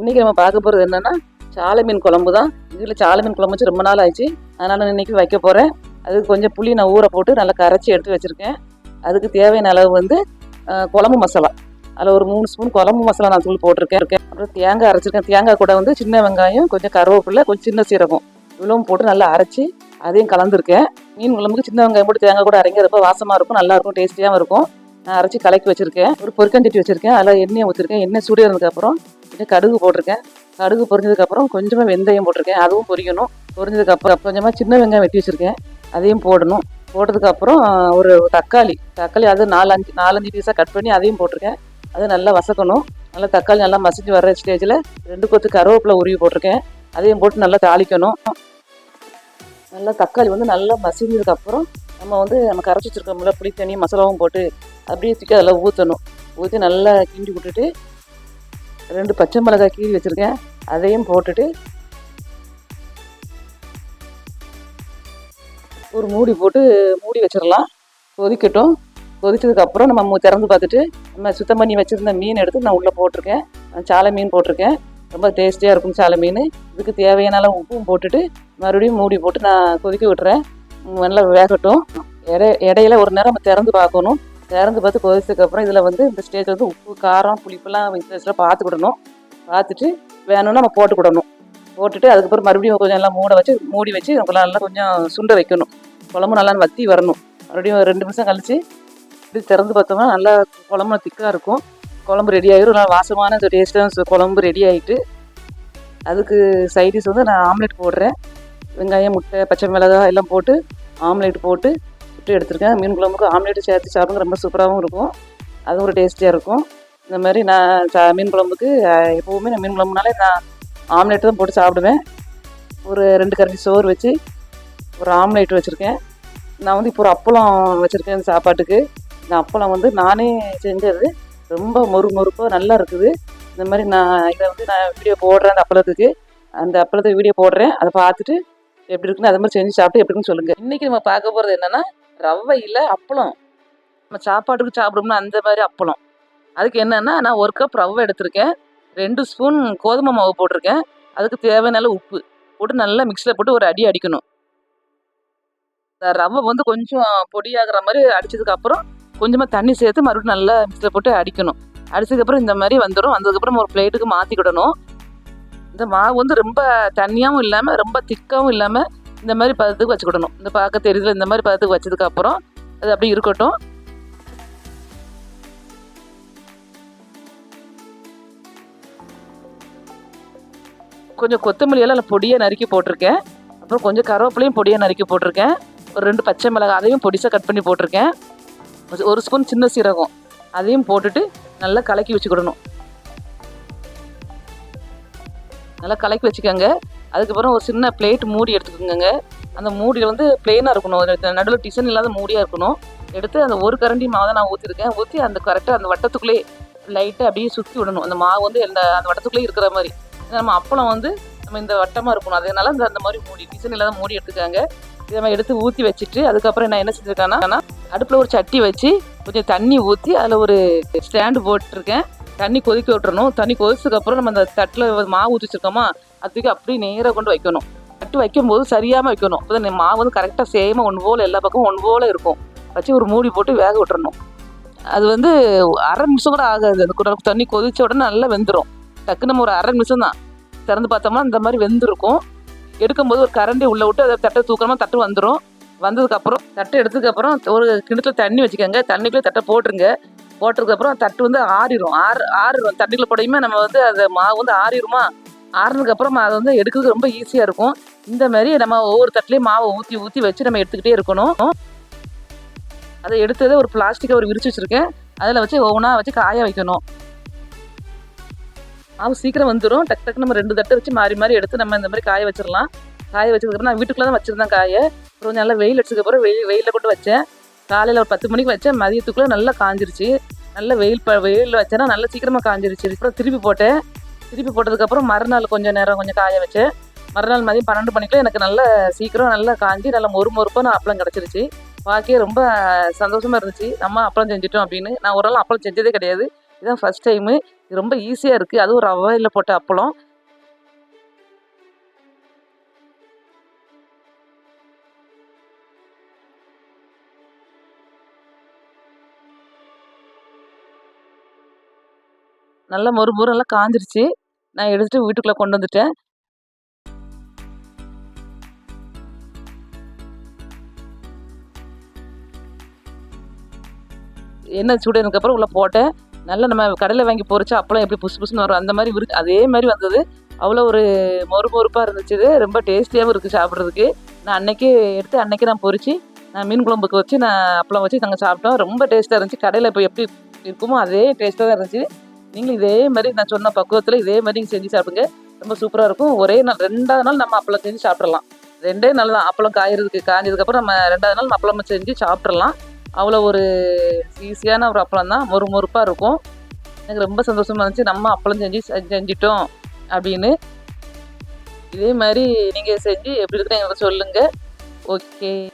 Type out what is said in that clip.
இன்னைக்கு நம்ம பார்க்க போகிறது என்னென்னா சாலை மீன் குழம்பு தான். இதில் சாலை மீன் குழம்பு வச்சு ரொம்ப நாள் ஆயிடுச்சு. அதனால் நான் இன்னைக்கு வைக்க போகிறேன் அதுக்கு கொஞ்சம் புளி நான் ஊற போட்டு நல்லா கரைச்சி எடுத்து வச்சுருக்கேன். அதுக்கு தேவையான அளவு வந்து குழம்பு மசாலா. அதில் ஒரு மூணு ஸ்பூன் குழம்பு மசாலா நான் தூள் போட்டிருக்கேன். இருக்கேன் அப்புறம் தேங்காய் அரைச்சிருக்கேன். தேங்காய் கூட வந்து சின்ன வெங்காயம் கொஞ்சம் கருவேப்பிலை கொஞ்சம் சின்ன சீரகம். இவ்வளவும் போட்டு நல்லா அரைச்சி அதையும் கலந்துருக்கேன். மீன் குழம்புக்கு சின்ன வெங்காயம் போட்டு தேங்காய் கூட அரைங்கிறப்ப வாசமாக இருக்கும் நல்லா இருக்கும் டேஸ்டியாகவும் இருக்கும். நான் அரைச்சி கலக்கி வச்சிருக்கேன். ஒரு பொருக்கஞ்சட்டி வச்சிருக்கேன். அதில் எண்ணெய் ஊற்றிருக்கேன் எண்ணெய் சூடினதுக்கப்புறம் கொஞ்சம் கடுகு போட்டிருக்கேன். கடுகு பொரிஞ்சதுக்கப்புறம் கொஞ்சமாக வெந்தயம் போட்டிருக்கேன். அதுவும் பொரியணும். பொரிஞ்சதுக்கப்புறம் கொஞ்சமாக சின்ன வெங்காயம் வெட்டி வச்சுருக்கேன். அதையும் போடணும். போட்டதுக்கப்புறம் ஒரு தக்காளி. தக்காளி அது நாலஞ்சு நாலஞ்சு பீஸாக கட் பண்ணி அதையும் போட்டிருக்கேன். அது நல்லா வசக்கணும். நல்லா தக்காளி நல்லா மசிஞ்சு வர்ற ஸ்டேஜில் ரெண்டு கொத்து கருவேப்பிலை உருவி போட்டிருக்கேன். அதையும் போட்டு நல்லா தாளிக்கணும். நல்லா தக்காளி வந்து நல்லா மசிஞ்சதுக்கப்புறம் நம்ம வந்து நம்ம கரைச்சி வச்சிருக்கோம்ல புளி தண்ணி மசாலாவும் போட்டு அப்படியே தூக்கி அதில் ஊற்றணும் ஊற்றி நல்லா கிண்டி விட்டுட்டு ரெண்டு பச்சை மிளகாய் கீழ் வச்சுருக்கேன். அதையும் போட்டுட்டு ஒரு மூடி போட்டு மூடி வச்சிடலாம். கொதிக்கட்டும். கொதிச்சதுக்கப்புறம் நம்ம திறந்து பார்த்துட்டு நம்ம சுத்தம் பண்ணி வச்சுருந்த மீன் எடுத்து நான் உள்ளே போட்டிருக்கேன். சாலை மீன் போட்டிருக்கேன். ரொம்ப டேஸ்டியாக இருக்கும் சாலை மீன். இதுக்கு தேவையான உப்பும் போட்டுட்டு மறுபடியும் மூடி போட்டு நான் கொதிக்க விட்டுறேன். நல்லா வேகட்டும். இடை இடையில ஒரு நேரம் நம்ம திறந்து பார்க்கணும். திறந்து பார்த்து கொதிச்சதுக்கப்புறம் இதில் வந்து இந்த ஸ்டேஜ் வந்து உப்பு காரம் புளிப்பெல்லாம் பார்த்து பார்த்துக்கிடணும். பார்த்துட்டு வேணும்னா நம்ம போட்டுக்கிடணும். போட்டுட்டு அதுக்கப்புறம் மறுபடியும் கொஞ்சம் நல்லா மூட வச்சு மூடி வச்சு கொஞ்சம் நல்லா கொஞ்சம் சுண்ட வைக்கணும். குழம்பு நல்லா வத்தி வரணும். மறுபடியும் ஒரு ரெண்டு நிமிஷம் கழிச்சு இப்படி திறந்து பார்த்தோம்னா நல்லா குழம்பு திக்காக இருக்கும். குழம்பு ரெடி ஆகிடும் நல்லா வாசமான டேஸ்ட்டாக குழம்பு ரெடி ஆகிட்டு அதுக்கு சைடிஷ் வந்து நான் ஆம்லெட் போடுறேன். வெங்காயம் முட்டை பச்சை மிளகாய் எல்லாம் போட்டு ஆம்லெட் போட்டு விட்டு எடுத்திருக்கேன். மீன் குழம்புக்கு ஆம்லேட் சேர்த்து சாப்பிடுங்க ரொம்ப சூப்பராகவும் இருக்கும். அதுவும் ஒரு டேஸ்டியாக இருக்கும். இந்த மாதிரி நான் சா மீன் குழம்புக்கு எப்போவுமே நான் மீன் குழம்புனாலே நான் ஆம்லேட் தான் போட்டு சாப்பிடுவேன். ஒரு ரெண்டு கரண்டி சோறு வச்சு ஒரு ஆம்லேட் வச்சுருக்கேன். நான் வந்து இப்போ ஒரு அப்பளம் வச்சுருக்கேன் இந்த சாப்பாட்டுக்கு. இந்த அப்பளம் வந்து நானே செஞ்சது. ரொம்ப மொறு மொறுப்பாக நல்லா இருக்குது. இந்த மாதிரி நான் இதை வந்து நான் வீடியோ போடுறேன் அந்த அப்பளத்துக்கு. அந்த அப்பளத்தை வீடியோ போடுறேன். அதை பார்த்துட்டு எப்படி இருக்குன்னு அதே மாதிரி செஞ்சு சாப்பிட்டு எப்படி இருக்குன்னு சொல்லுங்கள் இன்றைக்கி நம்ம பார்க்க போகிறது என்னென்னா ரவையில் அப்பளம். நம்ம சாப்பாட்டுக்கு சாப்பிடும்னா அந்த மாதிரி அப்பளம். அதுக்கு என்னென்னா நான் ஒரு கப் ரவை எடுத்திருக்கேன். ரெண்டு ஸ்பூன் கோதுமை மாவு போட்டிருக்கேன். அதுக்கு தேவையான உப்பு போட்டு நல்லா மிக்ஸியில் போட்டு ஒரு அடி அடிக்கணும். இந்த ரவை வந்து கொஞ்சம் பொடியாகிற மாதிரி அடிச்சதுக்கு அப்புறம் கொஞ்சமாக தண்ணி சேர்த்து மறுபடியும் நல்லா மிக்ஸில் போட்டு அடிக்கணும். அடிச்சதுக்கப்புறம் இந்த மாதிரி வந்துடும் வந்ததுக்கப்புறம் ஒரு பிளேட்டுக்கு மாற்றிக்கிடணும் இந்த மாவு வந்து ரொம்ப தண்ணியாகவும் இல்லாமல் ரொம்ப திக்காகவும் இல்லாமல் இந்த மாதிரி பதத்துக்கு வச்சுக்கிடணும். இந்த பார்க்க தெரியுதுல இந்த மாதிரி பதத்துக்கு வச்சதுக்கப்புறம் அது அப்படியே இருக்கட்டும். கொஞ்சம் கொத்தமல்லியெல்லாம் அதில் பொடியாக நறுக்கி போட்டிருக்கேன். அப்புறம் கொஞ்சம் கருவேப்பிலையும் பொடியாக நறுக்கி போட்டிருக்கேன். ஒரு ரெண்டு பச்சை மிளகாய் அதையும் பொடிசாக கட் பண்ணி போட்டிருக்கேன். ஒரு ஸ்பூன் சின்ன சீரகம் அதையும் போட்டுட்டு நல்லா கலக்கி வச்சுக்கிடணும். நல்லா கலக்கி வச்சுக்கோங்க. அதுக்கப்புறம் ஒரு சின்ன பிளேட் மூடி எடுத்துக்கோங்க அந்த மூடியில் வந்து பிளெயினாக இருக்கணும். நடுவில் டிசைன் இல்லாத மூடியாக இருக்கணும். எடுத்து அந்த ஒரு கரண்டி மாவை தான் நான் ஊற்றிருக்கேன் ஊற்றி அந்த கரெக்டாக அந்த வட்டத்துக்குள்ளே லைட்டாக அப்படியே சுற்றி விடணும். அந்த மாவு வந்து அந்த அந்த வட்டத்துக்குள்ளே இருக்கிற மாதிரி. நம்ம அப்பளம் வந்து நம்ம இந்த வட்டமாக இருக்கணும். அதனால அந்த அந்த மாதிரி மூடி டிசைன் இல்லாத மூடி எடுத்துக்காங்க. இதை நம்ம எடுத்து ஊற்றி வச்சுட்டு அதுக்கப்புறம் நான் என்ன செஞ்சுருக்கேன்னா அடுப்பில் ஒரு சட்டி வச்சு கொஞ்சம் தண்ணி ஊற்றி அதில் ஒரு ஸ்டாண்டு போட்டிருக்கேன். தண்ணி கொதிக்க விட்டுறணும். தண்ணி கொதிச்சதுக்கப்புறம் நம்ம அந்த தட்டில் மாவு ஊற்றி வச்சுருக்கோமா அதுக்கு அப்படியே நேராக கொண்டு வைக்கணும். தட்டு வைக்கும்போது சரியாமல் வைக்கணும். அப்போ தான் மாவு வந்து கரெக்டாக சேமாக ஒன்று போல் எல்லா பக்கமும் ஒன்று போல் இருக்கும். வச்சு ஒரு மூடி போட்டு வேக விட்டுறணும். அது வந்து அரை நிமிஷம் கூட ஆகாது. அந்த தண்ணி கொதிச்ச உடனே நல்லா வெந்துடும் டக்குன்னு நம்ம ஒரு அரை நிமிஷம் தான். திறந்து பார்த்தோம்னா இந்த மாதிரி வெந்திருக்கும். எடுக்கும்போது ஒரு கரண்டி உள்ளே விட்டு அதை தட்டை தூக்கமாக தட்டு வந்துடும் வந்ததுக்கப்புறம் தட்டை எடுத்ததுக்கப்புறம் ஒரு கிணத்துல தண்ணி வச்சுக்கோங்க. தண்ணிக்குள்ளே தட்டை போட்டுருங்க. போட்டதுக்கப்புறம் தட்டு வந்து ஆறிடும் ஆறு ஆறிடும் தட்டுக்குள்ள போடையுமே நம்ம வந்து அது மாவு வந்து ஆறிடுமா ஆறுனதுக்கப்புறம் அதை வந்து எடுக்கிறது ரொம்ப ஈஸியாக இருக்கும். இந்த மாதிரி நம்ம ஒவ்வொரு தட்டுலேயும் மாவை ஊற்றி ஊற்றி வச்சு நம்ம எடுத்துக்கிட்டே இருக்கணும். அதை எடுத்ததை ஒரு பிளாஸ்டிக்கை ஒரு விரிச்சு வச்சுருக்கேன். அதில் வச்சு ஒவ்வொன்றா வச்சு காய வைக்கணும். மாவு சீக்கிரம் வந்துடும் டக்கு டக்கு நம்ம ரெண்டு தட்டை வச்சு மாறி மாறி எடுத்து நம்ம இந்த மாதிரி காய வச்சிடலாம். காய வச்சதுக்கப்புறம் நான் வீட்டுக்குள்ளே தான் வச்சுருந்தேன் காய. அப்புறம் நல்லா வெயில் அடிச்சதுக்கப்புறம் வெயில் வெயிலில் கொண்டு வச்சேன். காலையில் ஒரு பத்து மணிக்கு வச்சேன் மதியத்துக்குள்ளே நல்லா காஞ்சிருச்சு. நல்ல வெயில் ப வெயிலில் வச்சேன்னா நல்லா சீக்கிரமாக காஞ்சிருச்சு. அப்புறம் திருப்பி போட்டேன். திருப்பி போட்டதுக்கப்புறம் மறுநாள் கொஞ்சம் நேரம் கொஞ்சம் காய வச்சேன். மறுநாள் மதியம் பன்னெண்டு மணிக்குள்ள எனக்கு நல்ல சீக்கிரம் நல்லா காஞ்சி நல்லா மொறு மொறுப்பான அப்பளம் கிடச்சிருச்சு. பார்க்கவே ரொம்ப சந்தோஷமாக இருந்துச்சு. நம்ம அப்பளம் செஞ்சிட்டோம் அப்படின்னு. நான் ஒரு நாள் அப்பளம் செஞ்சதே கிடையாது. இதுதான் ஃபஸ்ட் டைமு இது ரொம்ப ஈஸியாக இருக்குது அதுவும் ரவையில் போட்ட அப்பளம். நல்லா மொறு மொறு நல்லா காஞ்சிருச்சு. நான் எடுத்துகிட்டு வீட்டுக்குள்ளே கொண்டு வந்துட்டேன். எண்ணெய் சூடானதுக்கப்புறம் உள்ளே போட்டேன். நல்லா நம்ம கடையில் வாங்கி பொரிச்சா அப்பளம் எப்படி புசு புசுன்னு வரும் அந்த மாதிரி விரு அதே மாதிரி வந்தது. அவ்வளோ ஒரு மொறு மொறுப்பாக இருந்துச்சு ரொம்ப டேஸ்டியாகவும் இருக்குது சாப்பிட்றதுக்கு. நான் அன்னைக்கே எடுத்து அன்னைக்கே நான் பொறிச்சு நான் மீன் குழம்புக்கு வச்சு நான் அப்பளம் வச்சு நாங்கள் சாப்பிட்டோம். ரொம்ப டேஸ்ட்டாக இருந்துச்சு. கடையில் இப்போ எப்படி இருக்குமோ அதே டேஸ்ட்டாக தான் இருந்துச்சு. நீங்களும் இதே மாதிரி நான் சொன்ன பக்குவத்தில் இதே மாதிரி நீங்கள் செஞ்சு சாப்பிடுங்க. ரொம்ப சூப்பராக இருக்கும். ஒரே நாள் ரெண்டாவது நாள் நம்ம அப்பளம் செஞ்சு சாப்பிட்றலாம் ரெண்டே நாள் தான். அப்பளம் காயறதுக்கு காஞ்சதுக்கப்புறம் நம்ம ரெண்டாவது நாள் அப்பளம் செஞ்சு சாப்பிட்றலாம் அவ்வளோ ஒரு ஈஸியான ஒரு அப்பளம் தான். மொறு மொறுப்பாக இருக்கும். எனக்கு ரொம்ப சந்தோஷமாக இருந்துச்சு. நம்ம அப்பளம் செஞ்சு செஞ்சு- செஞ்சிட்டோம் அப்படின்னு. இதே மாதிரி நீங்கள் செஞ்சு எப்படி இருக்குன்னு எங்களுக்கு சொல்லுங்கள் ஓகே.